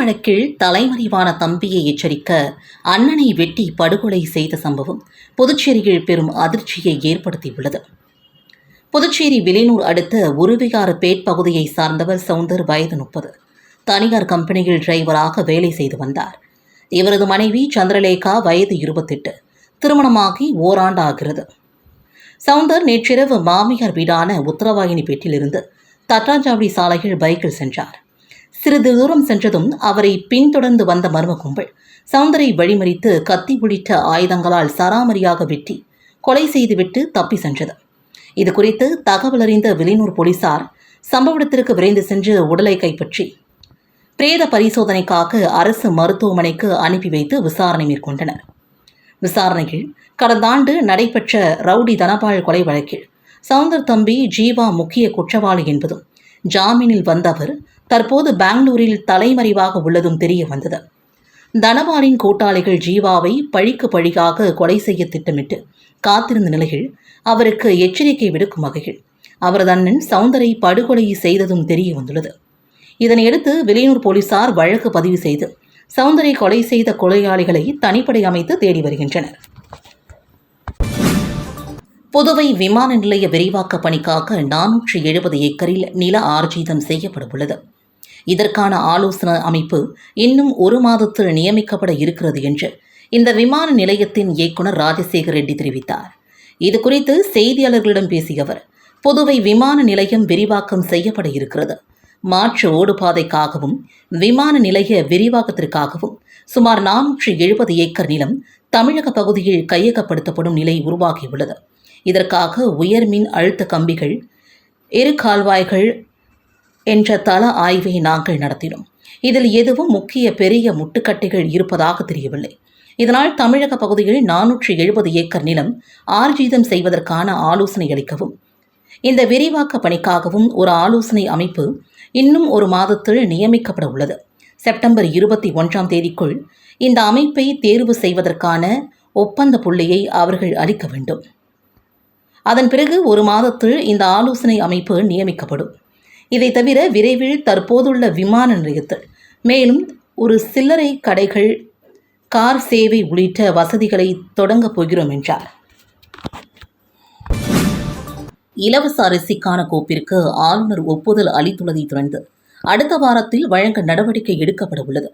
கொலை வழக்கில் தலைமறைவான தம்பியை எச்சரிக்க அண்ணனை வெட்டி படுகொலை செய்த சம்பவம் புதுச்சேரியில் பெரும் அதிர்ச்சியை ஏற்படுத்தியுள்ளது. புதுச்சேரி விலையூர் அடுத்த உருவிகார பேட் பகுதியை சார்ந்தவர் சவுந்தர் வயது முப்பது. தனியார் கம்பெனியில் டிரைவராக வேலை செய்து வந்தார். இவரது மனைவி சந்திரலேகா வயது இருபத்தெட்டு. திருமணமாகி ஓராண்டு ஆகிறது சவுந்தர் நேற்றிரவு மாமியார் வீடான உத்தரவாயினி பேட்டிலிருந்து தட்டாஞ்சாவடி சாலையில் பைக்கில் சென்றார். சிறிது தூரம் சென்றதும் அவரை பின்தொடர்ந்து வந்த மர்ம கும்பல். சவுந்தரை வழிமறித்து கத்தி உள்ளிட்ட ஆயுதங்களால் சராமரியாக வெட்டி கொலை செய்துவிட்டு தப்பி சென்றது. இது குறித்து தகவல் அறிந்த வெளியூர் போலீசார் சம்பவ இடத்திற்கு விரைந்து சென்று உடலை கைப்பற்றி பிரேத பரிசோதனைக்காக அரசு மருத்துவமனைக்கு அனுப்பி வைத்து விசாரணை மேற்கொண்டனர். விசாரணையில் கடந்த ஆண்டு நடைபெற்ற ரவுடி தனபால் கொலை வழக்கில் சவுந்தர் தம்பி ஜீவா முக்கிய குற்றவாளி என்பதும் ஜாமீனில் வந்தவர் தற்போது பெங்களூரில் தலைமறைவாக உள்ளதும் தெரிய வந்தது. தனபாலின் கூட்டாளிகள் ஜீவாவை பழிக்கு பழியாக கொலை செய்ய திட்டமிட்டு காத்திருந்த நிலையில் அவருக்கு எச்சரிக்கை விடுக்கும் வகையில் அவரது அண்ணன் சவுந்தரை படுகொலை செய்ததும் தெரிய வந்துள்ளது. இதனையடுத்து வெளியூர் போலீசார் வழக்கு பதிவு செய்து சவுந்தரை கொலை செய்த கொலையாளிகளை தனிப்படை அமைத்து தேடி வருகின்றனர். புதுவை விமான நிலைய விரிவாக்க பணிக்காக நானூற்று எழுபது ஏக்கரில் நில ஆர்ஜிதம் செய்யப்பட உள்ளது இதற்கான ஆலோசனை அமைப்பு இன்னும் ஒரு மாதத்தில் நியமிக்கப்பட இருக்கிறது என்று இந்த விமான நிலையத்தின் இயக்குனர் ராஜசேகர் ரெட்டி தெரிவித்தார். இது குறித்து செய்தியாளர்களிடம் பேசிய அவர் புதுவை விமான நிலையம் விரிவாக்கம் செய்யப்பட இருக்கிறது. மாற்று ஓடுபாதைக்காகவும் விமான நிலைய விரிவாக்கத்திற்காகவும் சுமார் நானூற்று எழுபது ஏக்கர் நிலம் தமிழக பகுதியில் கையகப்படுத்தப்படும் நிலை உருவாகியுள்ளது. இதற்காக உயர்மின் அழுத்த கம்பிகள் இரு கால்வாய்கள் என்ற தள ஆய்வை நாங்கள் நடத்தினோம். இதில் எதுவும் முக்கிய பெரிய முட்டுக்கட்டைகள் இருப்பதாக தெரியவில்லை. இதனால் தமிழக பகுதியில் நானூற்றி எழுபது ஏக்கர் நிலம் ஆர்ஜீதம் செய்வதற்கான ஆலோசனை அளிக்கவும் இந்த விரிவாக்க பணிக்காகவும் ஒரு ஆலோசனை அமைப்பு இன்னும் ஒரு மாதத்தில் நியமிக்கப்பட உள்ளது. செப்டம்பர் இருபத்தி ஒன்றாம் தேதிக்குள் இந்த அமைப்பை தேர்வு செய்வதற்கான ஒப்பந்த புள்ளியை அவர்கள் அளிக்க வேண்டும். அதன் பிறகு ஒரு மாதத்தில் இந்த ஆலோசனை அமைப்பு நியமிக்கப்படும். இதை தவிர விரைவில் தற்போதுள்ள விமான நிலையத்தில் மேலும் ஒரு சில்லறை கடைகள் கார் சேவை உள்ளிட்ட வசதிகளை தொடங்கப் போகிறோம் என்றார். இலவச அரிசிக்கான கோப்பிற்கு ஆளுநர் ஒப்புதல் அளித்துள்ளதை தொடர்ந்து அடுத்த வாரத்தில் வழங்க நடவடிக்கை எடுக்கப்பட உள்ளது.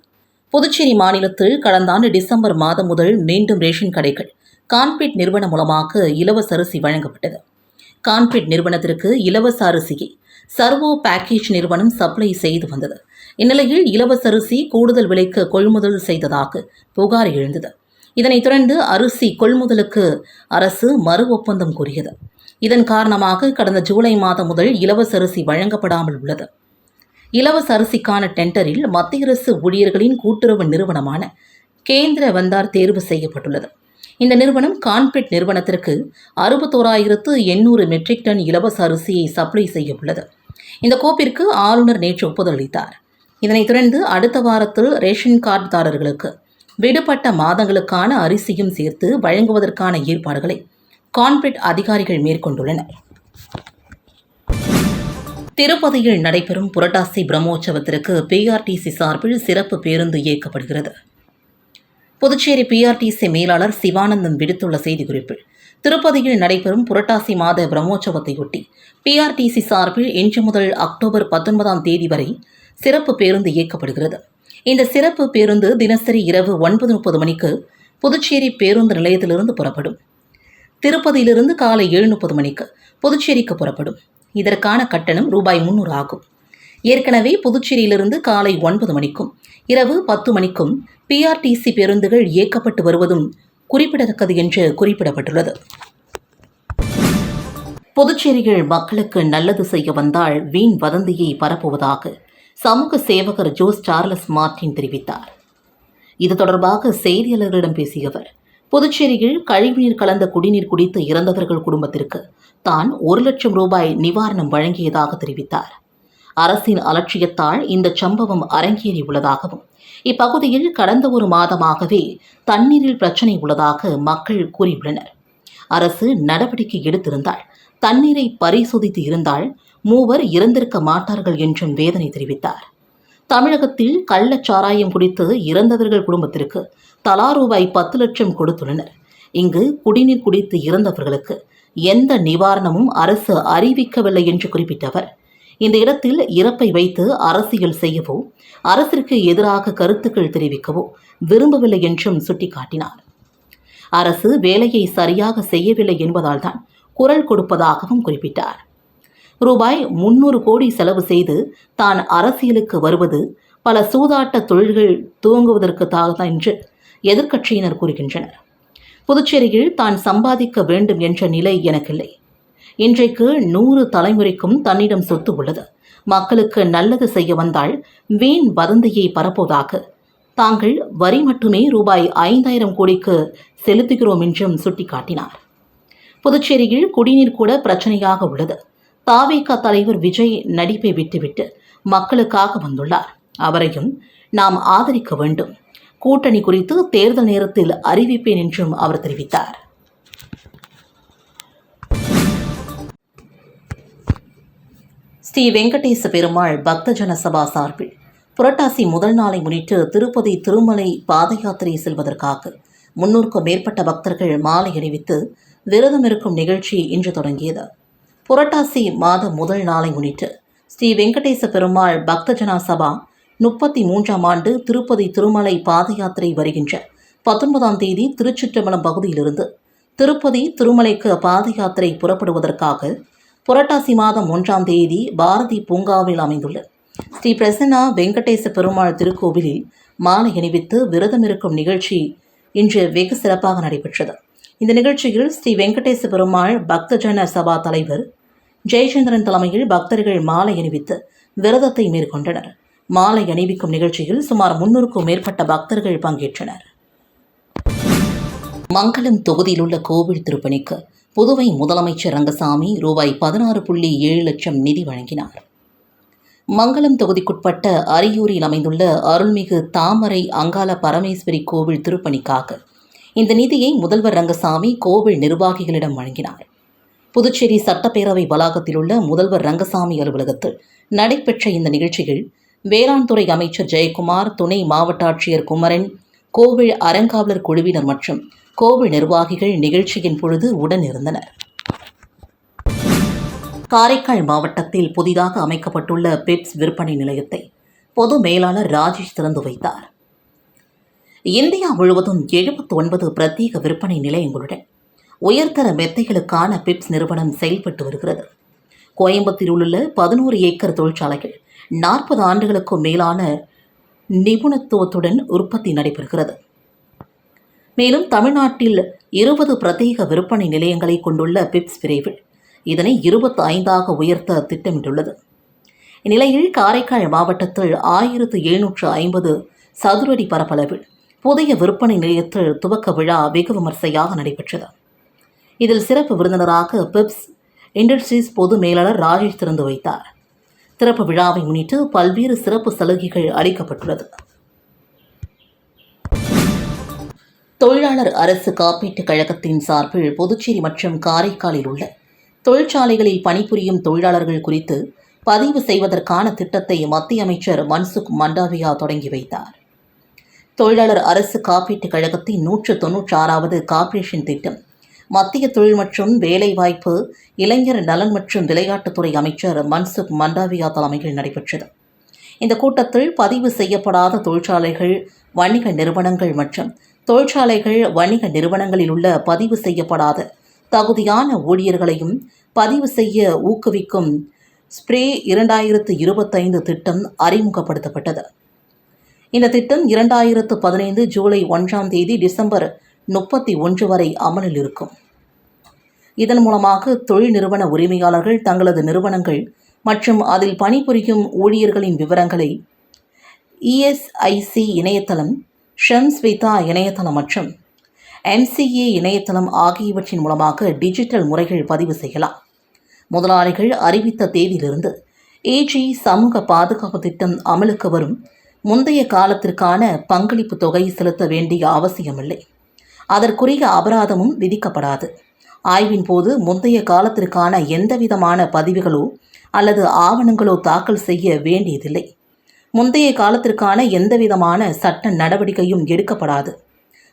புதுச்சேரி மாநிலத்தில் கடந்த ஆண்டு டிசம்பர் மாதம் முதல் மீண்டும் ரேஷன் கடைகள் கான்பீட் நிறுவனம் மூலமாக இலவச அரிசி வழங்கப்பட்டது. கான்பீட் நிறுவனத்திற்கு இலவச அரிசியை சர்வோ பேக்கேஜ் நிறுவனம் சப்ளை செய்து வந்தது. இந்நிலையில் இலவச அரிசி கூடுதல் விலைக்கு கொள்முதல் செய்ததாக புகார் எழுந்தது. இதனைத் தொடர்ந்து அரிசி கொள்முதலுக்கு அரசு மறு ஒப்பந்தம் கூறியது. இதன் காரணமாக கடந்த ஜூலை மாதம் முதல் இலவச அரிசி வழங்கப்படாமல் உள்ளது. இலவச அரிசிக்கான டெண்டரில் மத்திய அரசு ஊழியர்களின் கூட்டுறவு நிறுவனமான கேந்திர வந்தார் தேர்வு செய்யப்பட்டுள்ளது. இந்த நிறுவனம் கான்பெட் நிறுவனத்திற்கு அறுபத்தோராயிரத்து எண்ணூறு மெட்ரிக் டன் இலவச அரிசியை சப்ளை செய்ய உள்ளது இந்த கோப்பிற்கு ஆளுநர் நேற்று ஒப்புதல் அளித்தார் இதனைத் தொடர்ந்து அடுத்த வாரத்தில் ரேஷன் கார்டுதாரர்களுக்கு விடுபட்ட மாதங்களுக்கான அரிசியும் சேர்த்து வழங்குவதற்கான ஏற்பாடுகளை கான்பெட் அதிகாரிகள் மேற்கொண்டுள்ளனர். திருப்பதியில் நடைபெறும் புரட்டாசி பிரம்மோற்சவத்திற்கு பிஆர்டிசி சார்பில் சிறப்பு பேருந்து இயக்கப்படுகிறது. புதுச்சேரி பிஆர்டிசி மேலாளர் சிவானந்தம் விடுத்துள்ள செய்திக்குறிப்பில் திருப்பதியில் நடைபெறும் புரட்டாசி மாத பிரம்மோற்சவத்தையொட்டி பிஆர்டிசி சார்பில் இன்று முதல் அக்டோபர் பத்தொன்பதாம் தேதி வரை சிறப்பு பேருந்து இயக்கப்படுகிறது. இந்த சிறப்பு பேருந்து தினசரி இரவு ஒன்பது முப்பது மணிக்கு புதுச்சேரி பேருந்து நிலையத்திலிருந்து புறப்படும். திருப்பதியிலிருந்து காலை ஏழு முப்பது மணிக்கு புதுச்சேரிக்கு புறப்படும். இதற்கான கட்டணம் ரூபாய் முன்னூறு ஆகும். ஏற்கனவே புதுச்சேரியிலிருந்து காலை ஒன்பது மணிக்கும் இரவு பத்து மணிக்கும் பிஆர்டிசி பேருந்துகள் இயக்கப்பட்டு வருவதும் குறிப்பிடத்தக்கது என்று குறிப்பிடப்பட்டுள்ளது. புதுச்சேரியில் மக்களுக்கு நல்லது செய்ய வந்தால் வீண் வதந்தியை பரப்புவதாக சமூக சேவகர் ஜோஸ் சார்லஸ் மார்டின் தெரிவித்தார். இது தொடர்பாக செய்தியாளர்களிடம் பேசிய அவர் புதுச்சேரியில் கழிவுநீர் கலந்த குடிநீர் குடித்து இறந்தவர்கள் குடும்பத்திற்கு தான் ஒரு லட்சம் ரூபாய் நிவாரணம் வழங்கியதாக தெரிவித்தார். அரசின் அலட்சியத்தால் இந்த சம்பவம் அரங்கேறியுள்ளதாகவும் இப்பகுதியில் கடந்த ஒரு மாதமாகவே தண்ணீரில் பிரச்சனை உள்ளதாக மக்கள் கூறியுள்ளனர். அரசு நடவடிக்கை எடுத்திருந்தால் தண்ணீரை பரிசோதித்து இருந்தால் மூவர் இறந்திருக்க மாட்டார்கள் என்றும் வேதனை தெரிவித்தார். தமிழகத்தில் கள்ளச்சாராயம் குடித்து இறந்தவர்கள் குடும்பத்திற்கு தலா ரூபாய் பத்து லட்சம் கொடுத்துள்ளனர். இங்கு குடிநீர் குடித்து இறந்தவர்களுக்கு எந்த நிவாரணமும் அரசு அறிவிக்கவில்லை என்று குறிப்பிட்ட அவர் இந்த இடத்தில் இறப்பை வைத்து அரசியல் செய்யவோ அரசிற்கு எதிராக கருத்துக்கள் தெரிவிக்கவோ விரும்பவில்லை என்றும் சுட்டிக்காட்டினார். அரசு வேலையை சரியாக செய்யவில்லை என்பதால்தான் குரல் கொடுப்பதாகவும் குறிப்பிட்டார். ரூபாய் முன்னூறு கோடி செலவு செய்து தான் அரசியலுக்கு வருவது பல சூதாட்ட தொழில்கள் துவங்குவதற்குத்தாக என்று எதிர்க்கட்சியினர் கூறுகின்றனர். புதுச்சேரியில் தான் சம்பாதிக்க வேண்டும் என்ற நிலை எனக்கில்லை. இன்றைக்கு நூறு தலைமுறைக்கும் தன்னிடம் சொத்து உள்ளது மக்களுக்கு நல்லது செய்ய வந்தால் வீண் வதந்தியை பரப்புவதாக தாங்கள் வரி மட்டுமே ரூபாய் ஐந்தாயிரம் கோடிக்கு செலுத்துகிறோம் என்றும் சுட்டிக்காட்டினார். புதுச்சேரியில் குடிநீர் கூட பிரச்சனையாக உள்ளது. தாவேகா தலைவர் விஜய் நடிப்பை விட்டுவிட்டு மக்களுக்காக வந்துள்ளார். அவரையும் நாம் ஆதரிக்க வேண்டும். கூட்டணி குறித்து தேர்தல் நேரத்தில் அறிவிப்பேன் என்றும் அவர் தெரிவித்தார். ஸ்ரீ வெங்கடேச பெருமாள் பக்தஜன சபா சார்பில் புரட்டாசி முதல் நாளை முன்னிட்டு திருப்பதி திருமலை பாத யாத்திரை செல்வதற்காக முன்னூறுக்கும் மேற்பட்ட பக்தர்கள் மாலை அணிவித்து விரதம் இருக்கும் நிகழ்ச்சி இன்று தொடங்கியது. புரட்டாசி மாத முதல் நாளை முன்னிட்டு ஸ்ரீ வெங்கடேச பெருமாள் பக்தஜனா சபா முப்பத்தி மூன்றாம் ஆண்டு திருப்பதி திருமலை பாத யாத்திரை வருகின்ற பத்தொன்பதாம் தேதி திருச்சிற்றம்பலம் பகுதியிலிருந்து திருப்பதி திருமலைக்கு பாத யாத்திரை புறப்படுவதற்காக புரட்டாசி மாதம் ஒன்றாம் தேதி பாரதி பூங்காவில் அமைந்துள்ள ஸ்ரீ பிரசன்னா வெங்கடேச பெருமாள் திருக்கோவிலில் மாலை அணிவித்து விரதம் இருக்கும் நிகழ்ச்சி இன்று வெகு சிறப்பாக நடைபெற்றது. இந்த நிகழ்ச்சியில் ஸ்ரீ வெங்கடேச பெருமாள் பக்தஜன சபா தலைவர் ஜெயச்சந்திரன் தலைமையில் பக்தர்கள் மாலை அணிவித்து விரதத்தை மேற்கொண்டனர். மாலை அணிவிக்கும் நிகழ்ச்சியில் சுமார் முன்னூறுக்கும் மேற்பட்ட பக்தர்கள் பங்கேற்றனர். மங்களம் தொகுதியில் உள்ள கோவில் திருப்பணிக்கு புதுவை முதலமைச்சர் ரங்கசாமி ரூபாய் பதினாறு புள்ளி ஏழு லட்சம் நிதி வழங்கினார். மங்களம் தொகுதிக்குட்பட்ட அரியூரில் அமைந்துள்ள அருள்மிகு தாமரை அங்காள பரமேஸ்வரி கோவில் திருப்பணிக்காக இந்த நிதியை முதல்வர் ரங்கசாமி கோவில் நிர்வாகிகளிடம் வழங்கினார். புதுச்சேரி சட்டப்பேரவை வளாகத்தில் உள்ள முதல்வர் ரங்கசாமி அலுவலகத்தில் நடைபெற்ற இந்த நிகழ்ச்சியில் வேளாண் துறை அமைச்சர் ஜெயக்குமார் துணை மாவட்ட ஆட்சியர் குமரன் கோவில் அறங்காவலர் குழுவினர் மற்றும் கோவில் நிர்வாகிகள் நிகழ்ச்சியின் பொழுது உடன் இருந்தனர் காரைக்கால் மாவட்டத்தில் புதிதாக அமைக்கப்பட்டுள்ள பெப்ஸ் விற்பனை நிலையத்தை பொது மேலாளர் ராஜேஷ் திறந்து வைத்தார். இந்தியா முழுவதும் எழுபத்தி ஒன்பது பிரத்யேக விற்பனை நிலையங்களுடன் உயர்தர மெத்தைகளுக்கான பெப்ஸ் நிறுவனம் செயல்பட்டு வருகிறது. கோயம்புத்தூரில் உள்ள பதினோரு ஏக்கர் தொழிற்சாலைகள் நாற்பது ஆண்டுகளுக்கும் மேலான நிபுணத்துவத்துடன் உற்பத்தி நடைபெறுகிறது. மேலும் தமிழ்நாட்டில் இருபது பிரத்யேக விற்பனை நிலையங்களை கொண்டுள்ள பிப்ஸ் விரைவில் இதனை இருபத்தி ஐந்தாக உயர்த்த திட்டமிட்டுள்ளது. இந்நிலையில் காரைக்கால் மாவட்டத்தில் ஆயிரத்து எழுநூற்று ஐம்பது சதுரடி பரப்பளவில் புதிய விற்பனை நிலையத்தில் துவக்க விழா வெகு விமர்சையாக நடைபெற்றது. இதில் சிறப்பு விருந்தினராக பிப்ஸ் இண்டஸ்ட்ரீஸ் பொது மேலாளர் ராஜேஷ் திறந்து வைத்தார். திறப்பு விழாவை முன்னிட்டு பல்வேறு சிறப்பு சலுகைகள் அளிக்கப்பட்டுள்ளது. தொழிலாளர் அரசு காப்பீட்டுக் கழகத்தின் சார்பில் புதுச்சேரி மற்றும் காரைக்காலில் உள்ள தொழிற்சாலைகளில் பணிபுரியும் தொழிலாளர்கள் குறித்து பதிவு செய்வதற்கான திட்டத்தை மத்திய அமைச்சர் மன்சுக் மண்டாவியா தொடங்கி வைத்தார். தொழிலாளர் அரசு காப்பீட்டுக் கழகத்தின் நூற்று தொன்னூற்றாறாவது கார்ப்பரேஷன் திட்டம் மத்திய தொழில் மற்றும் வேலைவாய்ப்பு இளைஞர் நலன் மற்றும் விளையாட்டுத்துறை அமைச்சர் மன்சுக் மண்டாவியா தலைமையில் நடைபெற்றது. இந்த கூட்டத்தில் பதிவு செய்யப்படாத தொழிற்சாலைகள் வணிக நிறுவனங்கள் மற்றும் தொழிற்சாலைகள் வணிக நிறுவனங்களில் உள்ள பதிவு செய்யப்படாத. தகுதியான ஊழியர்களையும் பதிவு செய்ய ஊக்குவிக்கும் ஸ்ப்ரே இரண்டாயிரத்து இருபத்தைந்து திட்டம் அறிமுகப்படுத்தப்பட்டது. இந்த திட்டம் இரண்டாயிரத்து பதினைந்து ஜூலை ஒன்றாம் தேதி டிசம்பர் முப்பத்தி ஒன்று வரை அமலில் இருக்கும். இதன் மூலமாக தொழில் நிறுவன உரிமையாளர்கள் தங்களது நிறுவனங்கள் மற்றும் அதில் பணிபுரியும் ஊழியர்களின் விவரங்களை இஎஸ்ஐசி இணையதளம் ஷம்ஸ்விதா இணையதளம் மற்றும் எம்சிஏ இணையதளம் ஆகியவற்றின் மூலமாக டிஜிட்டல் முறைகள் பதிவு செய்யலாம். முதலாளிகள் அறிவித்த தேதியிலிருந்து ஏஜி சமூக பாதுகாப்பு திட்டம் அமலுக்கு வரும் முந்தைய காலத்திற்கான பங்களிப்பு தொகை செலுத்த வேண்டிய அவசியமில்லை. அதற்குரிய அபராதமும் விதிக்கப்படாது. ஆய்வின் போது முந்தைய காலத்திற்கான எந்தவிதமான பதிவுகளோ அல்லது ஆவணங்களோ தாக்கல் செய்ய வேண்டியதில்லை. முந்தைய காலத்திற்கான எந்தவிதமான சட்ட நடவடிக்கையும் எடுக்கப்படாது.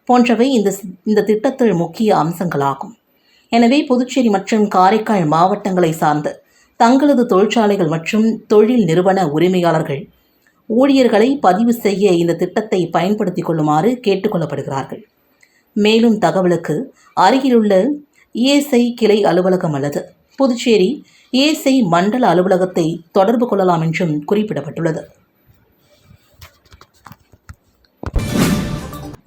போன்றவை இந்த இந்த திட்டத்தில் முக்கிய அம்சங்களாகும். எனவே புதுச்சேரி மற்றும் காரைக்கால் மாவட்டங்களை சார்ந்த தங்களது தொழிற்சாலைகள் மற்றும் தொழில் நிறுவன உரிமையாளர்கள் ஊழியர்களை பதிவு செய்ய இந்த திட்டத்தை பயன்படுத்திக் கொள்ளுமாறு கேட்டுக்கொள்ளப்படுகிறார்கள். மேலும் தகவலுக்கு அருகிலுள்ள இஎஸ்ஐ கிளை அலுவலகம் அல்லது புதுச்சேரி இஎஸ்ஐ மண்டல அலுவலகத்தை தொடர்பு கொள்ளலாம் என்றும் குறிப்பிடப்பட்டுள்ளது.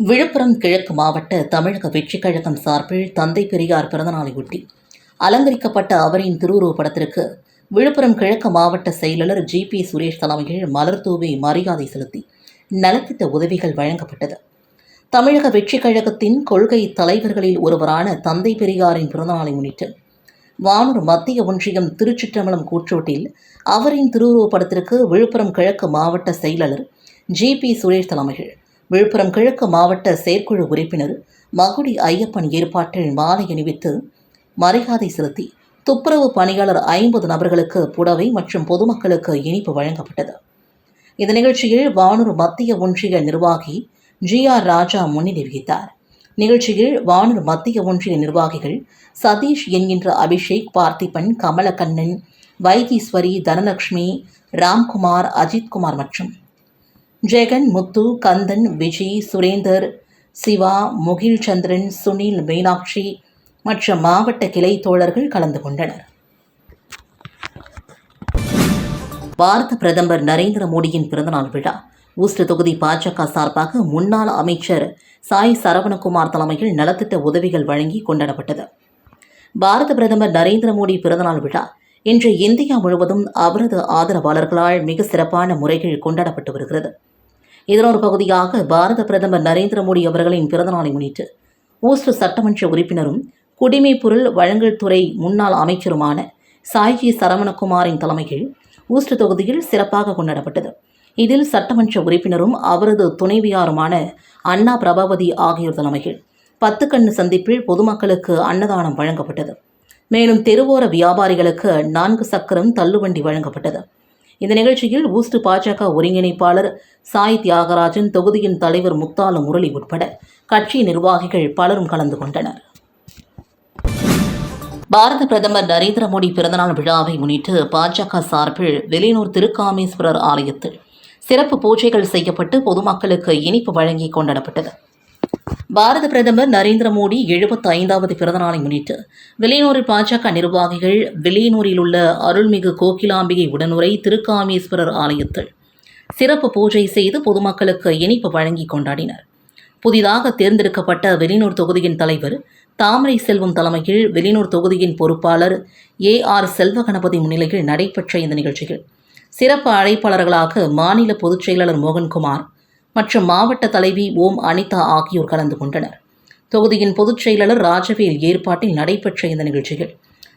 விழுப்புரம் கிழக்கு மாவட்ட தமிழக வெற்றிக் கழகம் சார்பில் தந்தை பெரியார் பிறந்தநாளையொட்டி அலங்கரிக்கப்பட்ட அவரின் திருவுருவப் படத்திற்கு விழுப்புரம் கிழக்கு மாவட்ட செயலாளர் ஜி பி சுரேஷ் தலைமையில் மலர் தூவி மரியாதை செலுத்தி நலத்திட்ட உதவிகள் வழங்கப்பட்டது. தமிழக வெற்றிக் கழகத்தின் கொள்கை தலைவர்களில் ஒருவரான தந்தை பெரியாரின் பிறந்தநாளை முன்னிட்டு வானூர் மத்திய ஒன்றியம் திருச்சிற்றம்பலம் கூற்றோட்டில் அவரின் திருவுருவப் படத்திற்கு விழுப்புரம் கிழக்கு மாவட்ட செயலாளர் ஜி பி சுரேஷ் தலைமையில் விழுப்புரம் கிழக்கு மாவட்ட செயற்குழு உறுப்பினர் மகுடி ஐயப்பன் ஏற்பாட்டில் மாலை அணிவித்து மரியாதை செலுத்தி துப்புரவு பணியாளர் ஐம்பது நபர்களுக்கு புடவை மற்றும் பொதுமக்களுக்கு இனிப்பு வழங்கப்பட்டது. இந்த நிகழ்ச்சியில் வானூர் மத்திய ஒன்றிய நிர்வாகி ஜி ஆர் ராஜா முன்னிலை வகித்தார். நிகழ்ச்சியில் வானூர் மத்திய ஒன்றிய நிர்வாகிகள் சதீஷ் என்கின்ற அபிஷேக் பார்த்திபன் கமலக்கண்ணன் வைத்தீஸ்வரி தனலட்சுமி ராம்குமார் அஜித்குமார் மற்றும் ஜெகன் முத்து கந்தன் விஜய் சுரேந்தர் சிவா முகில் சந்திரன் சுனில் மீனாட்சி மற்ற மாவட்ட கிளை தோழர்கள் கலந்து கொண்டனர். பாரத பிரதமர் நரேந்திர மோடியின் பிறந்தநாள் விழா. ஊஸ்ட் தொகுதி பாஜக சார்பாக முன்னாள் அமைச்சர் சாய் சரவணகுமார் தலைமையில் நலத்திட்ட உதவிகள் வழங்கி கொண்டாடப்பட்டது. பாரத பிரதமர் நரேந்திர மோடி பிறந்தநாள் விழா. இன்று இந்தியா முழுவதும் அவரது ஆதரவாளர்களால் மிக சிறப்பான முறைகள் கொண்டாடப்பட்டு வருகிறது. இதன் ஒரு பகுதியாக பாரத பிரதமர் நரேந்திர மோடி அவர்களின் பிறந்தநாளை முன்னிட்டு ஊஸ்ட் சட்டமன்ற உறுப்பினரும் குடிமை பொருள் வழங்கல் துறை முன்னாள் அமைச்சருமான சாய்ஜி சரவணகுமாரின் தலைமையில் ஊஸ்ட் தொகுதியில் சிறப்பாக கொண்டாடப்பட்டது. இதில் சட்டமன்ற உறுப்பினரும் அவரது துணைவியாருமான அண்ணா பிரபாவதி ஆகியோர் தலைமையில் பத்து கண்ணு சந்திப்பில் பொதுமக்களுக்கு அன்னதானம் வழங்கப்பட்டது. மேலும் தெருவோர வியாபாரிகளுக்கு நான்கு சக்கரம் தள்ளுவண்டி வழங்கப்பட்டது. இந்த நிகழ்ச்சியில் ஊஸ்ட் பாஜக ஒருங்கிணைப்பாளர் சாய் தியாகராஜன் தொகுதியின் தலைவர் முத்தாலு முரளி உட்பட கட்சி நிர்வாகிகள் பலரும் கலந்து கொண்டனர். பாரத பிரதமர் நரேந்திர மோடி பிறந்தநாள் விழாவை முன்னிட்டு பாஜக சார்பில் வெளியூர் திருக்காமேஸ்வரர் ஆலயத்தில் சிறப்பு பூஜைகள் செய்யப்பட்டு பொதுமக்களுக்கு இனிப்பு வழங்கி கொண்டாடப்பட்டது. பாரத பிரதமர் நரேந்திர மோடி எழுபத்தி ஐந்தாவது பிறந்தநாளை முன்னிட்டு வெளியூரில் பாஜக நிர்வாகிகள் வெளியூரில் உள்ள அருள்மிகு கோகிலாம்பிகை உடனுரை திருக்காமேஸ்வரர் ஆலயத்தில் சிறப்பு பூஜை செய்து பொதுமக்களுக்கு இனிப்பு வழங்கி கொண்டாடினர். புதிதாக தேர்ந்தெடுக்கப்பட்ட வெளியூர் தொகுதியின் தலைவர் தாமரை செல்வம் தலைமையில் வெளியூர் தொகுதியின் பொறுப்பாளர் ஏ ஆர் செல்வகணபதி முன்னிலையில் நடைபெற்ற இந்த நிகழ்ச்சியில் சிறப்பு அழைப்பாளர்களாக மாநில பொதுச் செயலாளர் மோகன்குமார் மற்றும் மாவட்ட தலைவி ஓம் அனிதா ஆகியோர் கலந்து கொண்டனர். தொகுதியின் பொதுச் செயலாளர் ராஜவேல் ஏற்பாட்டில் நடைபெற்ற இந்த நிகழ்ச்சியில்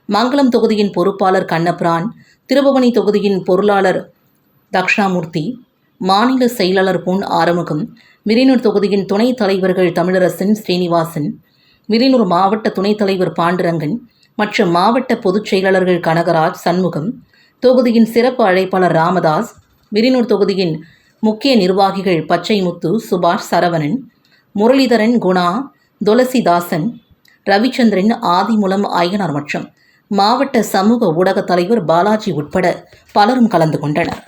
மங்களம் தொகுதியின் பொறுப்பாளர் கண்ணபிரான் திருபவனி தொகுதியின் பொருளாளர் தக்ஷணாமூர்த்தி மாநில செயலாளர் பொன் ஆறுமுகம் மிரினூர் தொகுதியின் துணைத் தலைவர்கள் தமிழரசன் ஸ்ரீனிவாசன் மிரினூர் மாவட்ட துணைத் தலைவர் பாண்டுரங்கன் மற்றும் மாவட்ட பொதுச் செயலாளர்கள் கனகராஜ் சண்முகம் தொகுதியின் சிறப்பு அழைப்பாளர் ராமதாஸ் மிரினூர் தொகுதியின் முக்கிய நிர்வாகிகள் பச்சைமுத்து சுபாஷ் சரவணன் முரளிதரன் குணா துளசிதாசன் ரவிச்சந்திரன் ஆதிமூலம் ஐயனார் மற்றும் மாவட்ட சமூக ஊடக தலைவர் பாலாஜி உட்பட பலரும் கலந்து கொண்டனர்.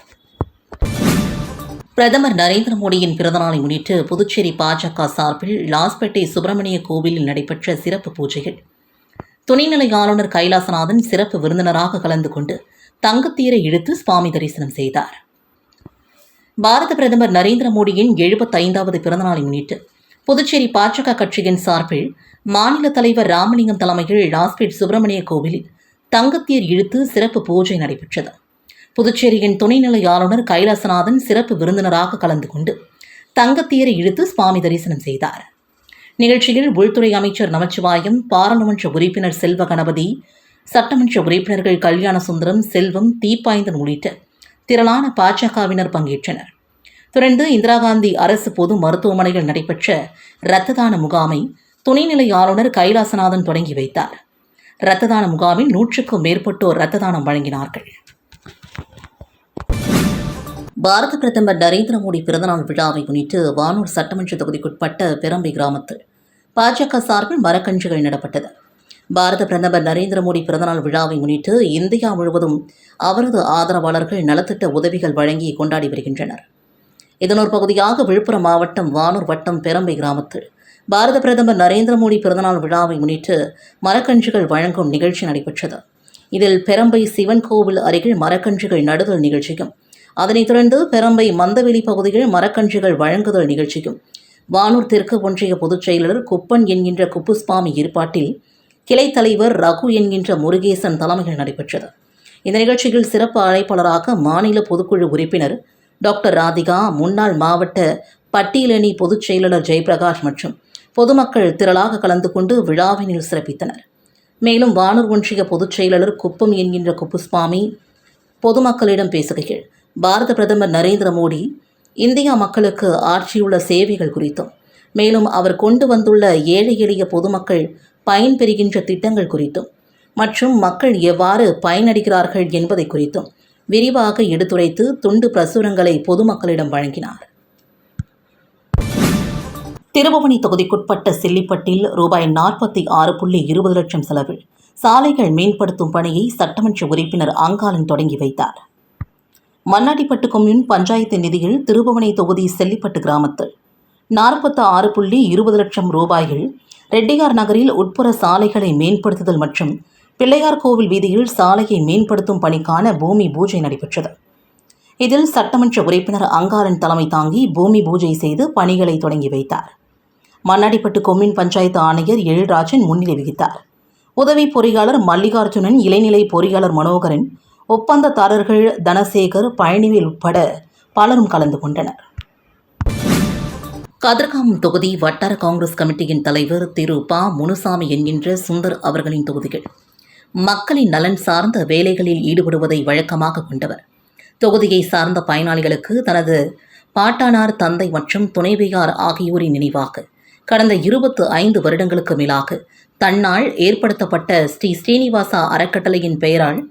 பிரதமர் நரேந்திர மோடியின் பிறந்தநாளை முன்னிட்டு புதுச்சேரி பாஜக சார்பில் லாஸ்பேட்டை சுப்பிரமணிய கோவிலில் நடைபெற்ற சிறப்பு பூஜைகள். துணைநிலை ஆளுநர் கைலாசநாதன் சிறப்பு விருந்தினராக கலந்து கொண்டு தங்கத்தீரை இழுத்து சுவாமி தரிசனம் செய்தார். பாரத பிரதமர் நரேந்திர மோடியின் எழுபத்தைந்தாவது பிறந்தநாளை முன்னிட்டு புதுச்சேரி பாஜக கட்சியின் சார்பில் மாநில தலைவர் ராமலிங்கம் தலைமையில் லாஸ்பேட் சுப்பிரமணிய கோவிலில் தங்கத்தீர் இழுத்து சிறப்பு பூஜை நடைபெற்றது. புதுச்சேரியின் துணைநிலை ஆளுநர் கைலாசநாதன் சிறப்பு விருந்தினராக கலந்து கொண்டு தங்கத்தீரை இழுத்து சுவாமி தரிசனம் செய்தார். நிகழ்ச்சியில் உள்துறை அமைச்சர் நமச்சிவாயம் பாராளுமன்ற உறுப்பினர் செல்வ கணபதி சட்டமன்ற உறுப்பினர்கள் கல்யாண சுந்தரம் செல்வம் தீப்பாய்ந்தன் உள்ளிட்ட திரளான பாஜகவினர் பங்கேற்றனர். தொடர்ந்து இந்திரா காந்தி அரசு பொது மருத்துவமனையில் நடைபெற்ற இரத்த தான முகாமை துணைநிலை ஆளுநர் கைலாசநாதன் தொடங்கி வைத்தார். இரத்த தான முகாமில் நூற்றுக்கும் மேற்பட்டோர் இரத்த தானம் வழங்கினார்கள். பாரத பிரதமர் நரேந்திர மோடி பிறந்தநாள் விழாவை முன்னிட்டு வானூர் சட்டமன்ற தொகுதிக்குட்பட்ட பெரம்பை கிராமத்தில் பாஜக சார்பில் மரக்கன்றுகள் நடப்பட்டது. பாரத பிரதமர் நரேந்திர மோடி பிறந்தநாள் விழாவை முன்னிட்டு இந்தியா முழுவதும் அவரது ஆதரவாளர்கள் நலத்திட்ட உதவிகள் வழங்கி கொண்டாடி வருகின்றனர். இதன் ஒரு பகுதியாக விழுப்புரம் மாவட்டம் வானூர் வட்டம் பெரம்பை கிராமத்தில் பாரத பிரதமர் நரேந்திர மோடி பிறந்தநாள் விழாவை முன்னிட்டு மரக்கன்றுகள் வழங்கும் நிகழ்ச்சி நடைபெற்றது. இதில் பெரம்பை சிவன் கோவில் அருகில் மரக்கன்றுகள் நடுதல் நிகழ்ச்சியும் அதனைத் தொடர்ந்து பெரம்பை மந்தவெளி பகுதியில் மரக்கன்றுகள் வழங்குதல் நிகழ்ச்சியும் வானூர் தெற்கு ஒன்றிய பொதுச் செயலர் குப்பன் என்கின்ற குப்புஸ்வாமி ஏற்பாட்டில் கிளை தலைவர் ரகு என்கின்ற முருகேசன் தலைமையில் நடைபெற்றது. இந்த நிகழ்ச்சியில் சிறப்பு அழைப்பாளராக மாநில பொதுக்குழு உறுப்பினர் டாக்டர் ராதிகா முன்னாள் மாவட்ட பட்டியலணி பொதுச் செயலாளர் ஜெயபிரகாஷ் மற்றும் பொதுமக்கள் திரளாக கலந்து கொண்டு விழாவினில் சிறப்பித்தனர். மேலும் வானூர் ஒன்றிய பொதுச் செயலாளர் குப்பம் என்கின்ற குப்புஸ்வாமி பொதுமக்களிடம் பேசுகையில் பாரத பிரதமர் நரேந்திர மோடி இந்தியா மக்களுக்கு ஆற்றியுள்ள சேவைகள் குறித்தும் மேலும் அவர் கொண்டு வந்துள்ள ஏழை எளிய பொதுமக்கள் பயன்பெறுகின்ற திட்டங்கள் குறித்தும் மற்றும் மக்கள் எவ்வாறு பயனடைகிறார்கள் என்பதை குறித்தும் விரிவாக எடுத்துரைத்து துண்டு பிரசுரங்களை பொதுமக்களிடம் வழங்கினார். திருபுவனி தொகுதிக்குட்பட்ட சில்லிப்பட்டில் ரூபாய் நாற்பத்தி ஆறு புள்ளி இருபது லட்சம் செலவில் சாலைகள் மேம்படுத்தும் பணியை சட்டமன்ற உறுப்பினர் அங்காலன் தொடங்கி வைத்தார். மண்ணாடிப்பட்டு கொம்யூன் பஞ்சாயத்து நிதியில் திருபுவனை தொகுதி செல்லிப்பட்டு கிராமத்தில் நாற்பத்தி ஆறு புள்ளி இருபது லட்சம் ரூபாயில் ரெட்டியார் நகரில் உட்புற சாலைகளை மேம்படுத்துதல் மற்றும் பிள்ளையார் கோவில் வீதியில் சாலையை மேம்படுத்தும் பணிக்கான பூமி பூஜை நடைபெற்றது. இதில் சட்டமன்ற உறுப்பினர் அங்காரன் தலைமை தாங்கி பூமி பூஜை செய்து பணிகளை தொடங்கி வைத்தார். மண்ணாடிப்பட்டு கொம்மின் பஞ்சாயத்து ஆணையர் எழில்ராஜன் முன்னிலை வகித்தார். உதவி பொறியாளர் மல்லிகார்ஜுனன் இளைநிலை பொறியாளர் மனோகரன் ஒப்பந்ததாரர்கள் தனசேகர் பழனிவேல் உட்பட பலரும் கலந்து கொண்டனர். கதிர்காம் தொகுதி வட்டார காங்கிரஸ் கமிட்டியின் தலைவர் திரு ப. முனுசாமி என்கின்ற சுந்தர் அவர்களின் தொகுதிகள். மக்களின் நலன் சார்ந்த வேலைகளில் ஈடுபடுவதை வழக்கமாக கொண்டவர். தொகுதியை சார்ந்த பயனாளிகளுக்கு தனது பாட்டானார் தந்தை மற்றும் துணைவியார் ஆகியோரின் நினைவாக கடந்த இருபத்து ஐந்து வருடங்களுக்கு மேலாக தன்னால் ஏற்படுத்தப்பட்ட ஸ்ரீ ஸ்ரீனிவாசா அறக்கட்டளையின் பெயரால்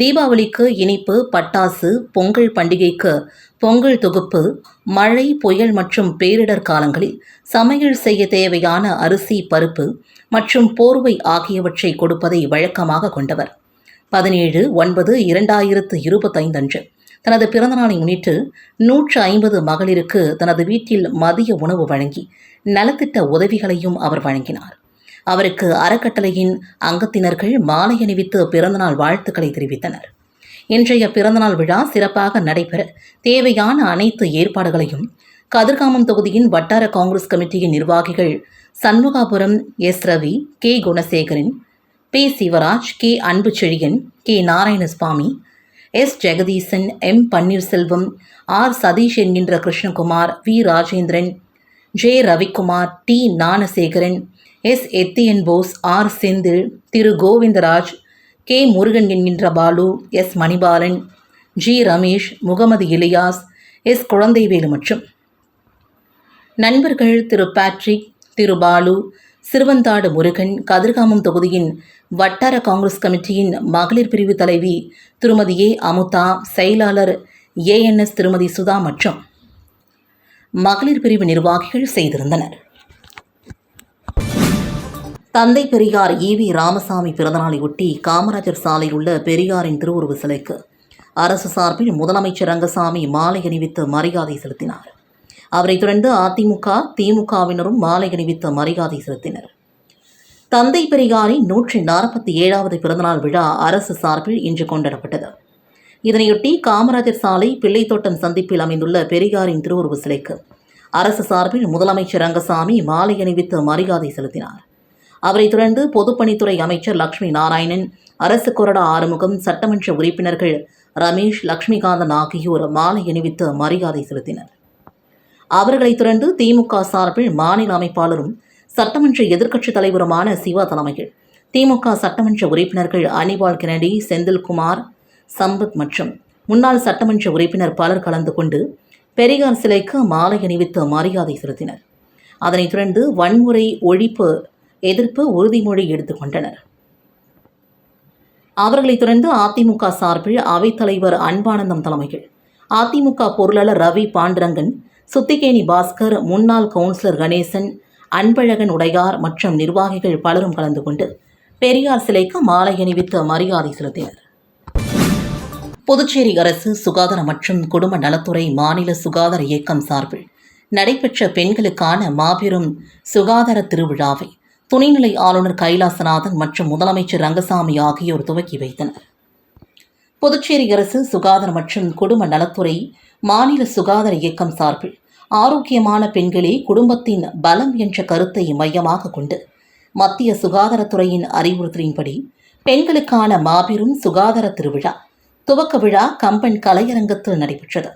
தீபாவளிக்கு இனிப்பு பட்டாசு பொங்கல் பண்டிகைக்கு பொங்கல் தொகுப்பு மழை புயல் மற்றும் பேரிடர் காலங்களில் சமையல் செய்ய தேவையான அரிசி பருப்பு மற்றும் போர்வை ஆகியவற்றை கொடுப்பதை வழக்கமாக கொண்டவர். பதினேழு ஒன்பது இரண்டாயிரத்து இருபத்தைந்து அன்று தனது பிறந்தநாளை முன்னிட்டு நூற்று ஐம்பது மகளிருக்கு தனது வீட்டில் மதிய உணவு வழங்கி நலத்திட்ட உதவிகளையும் அவர் வழங்கினார். அவருக்கு அறக்கட்டளையின் அங்கத்தினர்கள் மாலை அணிவித்து பிறந்தநாள் வாழ்த்துக்களை தெரிவித்தனர். இன்றைய பிறந்தநாள் விழா சிறப்பாக நடைபெற தேவையான அனைத்து ஏற்பாடுகளையும் கதிர்காமம் தொகுதியின் வட்டார காங்கிரஸ் கமிட்டியின் நிர்வாகிகள் Shanmugapuram S Ravi K Gunasekaran P Sivaraj K Anbuchezhiyan K Narayanaswamy S Jegadeesan M Panneerselvam R Sathish என்கின்ற Krishnakumar V Rajendran J Ravikumar T Gnanasekaran S. Ethiyan Bose R. Senthil Thiru. Govindaraj K. Murugan என்கின்ற Balu S. Manibalan G. Ramesh Mohammed Ilyas S. Kuzhandaivelu மற்றும் நண்பர்கள் Thiru. Patrick Thiru. Balu Siruvanthadu Murugan Kathirkamam தொகுதியின் வட்டார காங்கிரஸ் கமிட்டியின் மகளிர் பிரிவு தலைவி திருமதி ஏ. அமுதா செயலாளர் ஏஎன்எஸ் திருமதி சுதா மற்றும் மகளிர் பிரிவு நிர்வாகிகள் செய்திருந்தனர். தந்தை பெரியார் ஈவி ராமசாமி பிறந்தநாளையொட்டி காமராஜர் சாலையில் உள்ள பெரியாரின் திருவுருவ சிலைக்கு அரசு சார்பில் முதலமைச்சர் ரங்கசாமி மாலை அணிவித்து மரியாதை செலுத்தினார். அவரைத் தொடர்ந்து அதிமுக திமுகவினரும் மாலை அணிவித்து மரியாதை செலுத்தினர். தந்தை பெரியாரின் நூற்றி நாற்பத்தி ஏழாவது பிறந்தநாள் விழா அரசு சார்பில் இன்று கொண்டாடப்பட்டது. இதனையொட்டி காமராஜர் சாலை பிள்ளைத்தோட்டம் சந்திப்பில் அமைந்துள்ள பெரியாரின் திருவுருவ சிலைக்கு அரசு சார்பில் முதலமைச்சர் ரங்கசாமி மாலை அணிவித்து மரியாதை செலுத்தினார். அவரைத் தொடர்ந்து பொதுப்பணித்துறை அமைச்சர் லட்சுமி நாராயணன் அரசு கொறடா ஆறுமுகம் சட்டமன்ற உறுப்பினர்கள் ரமேஷ் லட்சுமிகாந்தன் ஆகியோர் மாலை அணிவித்து மரியாதை செலுத்தினர். அவர்களைத் தொடர்ந்து திமுக சார்பில் மாநில அமைப்பாளரும் சட்டமன்ற எதிர்க்கட்சித் தலைவருமான சிவா தலைமையில் திமுக சட்டமன்ற உறுப்பினர்கள் அனிபால் கெனடி செந்தில்குமார் சம்பத் மற்றும் முன்னாள் சட்டமன்ற உறுப்பினர் பலர் கலந்து கொண்டு பெரியார் சிலைக்கு மாலை அணிவித்து மரியாதை செலுத்தினர். அதனைத் தொடர்ந்து வன்முறை ஒழிப்பு எதிர்ப்பு உறுதிமொழி எடுத்துக்கொண்டனர் அவர்களைத் தொடர்ந்து அதிமுக சார்பில் அவைத்தலைவர் அன்பானந்தம் தலைமையில் அதிமுக பொருளாளர் ரவி பாண்டுரங்கன் சுத்திகேணி பாஸ்கர் முன்னாள் கவுன்சிலர் கணேசன் அன்பழகன் உடையார் மற்றும் நிர்வாகிகள் பலரும் கலந்து கொண்டு பெரியார் சிலைக்கு மாலை அணிவித்து மரியாதை செலுத்தினர். புதுச்சேரி அரசு சுகாதார மற்றும் குடும்ப நலத்துறை மாநில சுகாதார இயக்கம் சார்பில் நடைபெற்ற பெண்களுக்கான மாபெரும் சுகாதார திருவிழாவை துணைநிலை ஆளுநர் கைலாசநாதன் மற்றும் முதலமைச்சர் ரங்கசாமி ஆகியோர் துவக்கி வைத்தனர். புதுச்சேரி அரசு சுகாதார மற்றும் குடும்ப நலத்துறை மாநில சுகாதார இயக்கம் சார்பில் ஆரோக்கியமான பெண்களே குடும்பத்தின் பலம் என்ற கருத்தை மையமாக கொண்டு மத்திய சுகாதாரத்துறையின் அறிவுறுத்தலின்படி பெண்களுக்கான மாபெரும் சுகாதார திருவிழா துவக்க விழா கம்பன் கலையரங்கத்தில் நடைபெற்றது.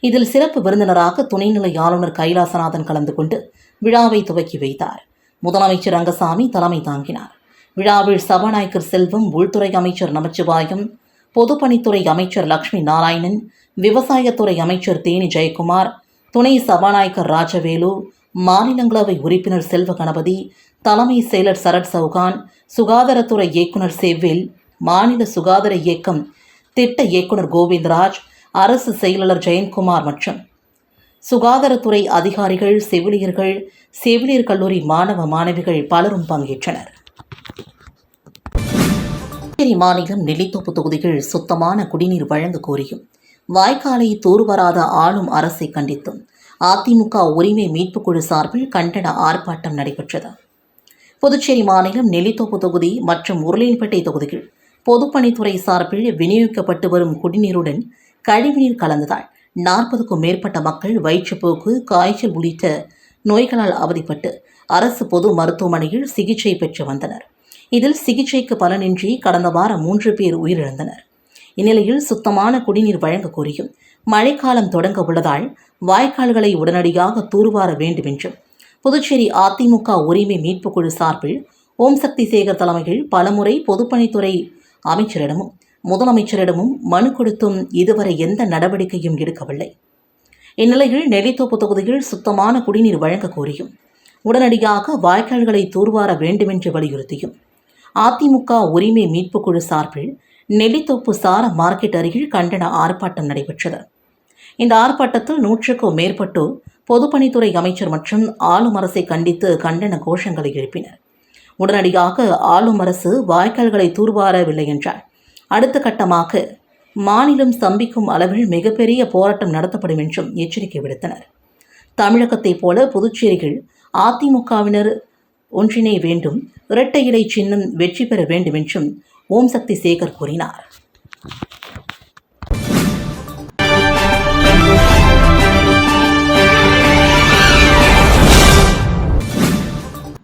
இதில் சிறப்பு விருந்தினராக துணைநிலை ஆளுநர் கைலாசநாதன் கலந்து கொண்டு விழாவை துவக்கி வைத்தார். முதலமைச்சர் ரங்கசாமி தலைமை தாங்கினார். விழாவில் சபாநாயகர் செல்வம் உள்துறை அமைச்சர் நமச்சிவாயம் பொதுப்பணித்துறை அமைச்சர் லக்ஷ்மி நாராயணன் விவசாயத்துறை அமைச்சர் தேனி ஜெயக்குமார் துணை சபாநாயகர் ராஜவேலு மாநிலங்களவை உறுப்பினர் செல்வ கணபதி தலைமை செயலர் சரத் சௌகான் சுகாதாரத்துறை இயக்குனர் செவ்வில் மாநில சுகாதார இயக்கம் திட்ட இயக்குனர் கோவிந்தராஜ் அரசு செயலாளர் ஜெயந்த்குமார் மற்றும் சுகாதாரத்துறை அதிகாரிகள் செவிலியர்கள் செவிலியர் கல்லூரி மாணவ மாணவிகள் பலரும் பங்கேற்றனர். புதுச்சேரி மாநிலம் நெல்லித்தோப்பு தொகுதியில் சுத்தமான குடிநீர் வழங்க கோரியும். வாய்க்காலை தூர்வராத ஆளும் அரசை கண்டித்தும். அதிமுக உரிமை மீட்புக் குழு சார்பில் கண்டன ஆர்ப்பாட்டம் நடைபெற்றது. புதுச்சேரி மாநிலம் நெல்லித்தோப்பு தொகுதி மற்றும் உருளையன்பேட்டை தொகுதியில் பொதுப்பணித்துறை சார்பில் விநியோகிக்கப்பட்டு வரும் குடிநீருடன் கழிவுநீர் கலந்ததால் நாற்பதுக்கும் மேற்பட்ட மக்கள் வயிற்றுப்போக்கு காய்ச்சல் உள்ளிட்ட நோய்களால் அவதிப்பட்டு அரசு பொது மருத்துவமனையில் சிகிச்சை பெற்று வந்தனர். இதில் சிகிச்சைக்கு பலனின்றி கடந்த வாரம் மூன்று பேர் உயிரிழந்தனர். இந்நிலையில் சுத்தமான குடிநீர் வழங்க கோரியும் மழைக்காலம் தொடங்க உள்ளதால் வாய்க்கால்களை உடனடியாக தூர்வார வேண்டும் என்றும் புதுச்சேரி அதிமுக உரிமை மீட்புக் குழு சார்பில் ஓம் சக்தி சேகர் தலைமையில் பலமுறை பொதுப்பணித்துறை அமைச்சரிடமும் முதலமைச்சரிடமும் மனு கொடுத்தும் இதுவரை எந்த நடவடிக்கையும் எடுக்கவில்லை. இந்நிலையில் நெல்லித்தோப்பு தொகுதியில் சுத்தமான குடிநீர் வழங்க கோரியும் உடனடியாக வாய்க்கால்களை தூர்வார வேண்டுமென்று வலியுறுத்தியும் அதிமுக உரிமை மீட்புக் குழு சார்பில் நெல்லித்தோப்பு சார மார்க்கெட் அருகில் கண்டன ஆர்ப்பாட்டம் நடைபெற்றது. இந்த ஆர்ப்பாட்டத்தில் நூற்றுக்கும் மேற்பட்டோர் பொதுப்பணித்துறை அமைச்சர் மற்றும் ஆளும் அரசை கண்டித்து கண்டன கோஷங்களை எழுப்பினர். உடனடியாக ஆளும் அரசு வாய்க்கால்களை தூர்வாரவில்லை என்றால் அடுத்த கட்டமாக மாநிலம் ஸ்தம்பிக்கும் அளவில் மிகப்பெரிய போராட்டம் நடத்தப்படும் என்றும் எச்சரிக்கை விடுத்தனர். தமிழகத்தைப் போல புதுச்சேரியில் அதிமுகவினர் ஒன்றிணை வேண்டும் இரட்டை இலை சின்னம் வெற்றி பெற வேண்டும் என்றும் ஓம் சக்தி சேகர் கூறினார்.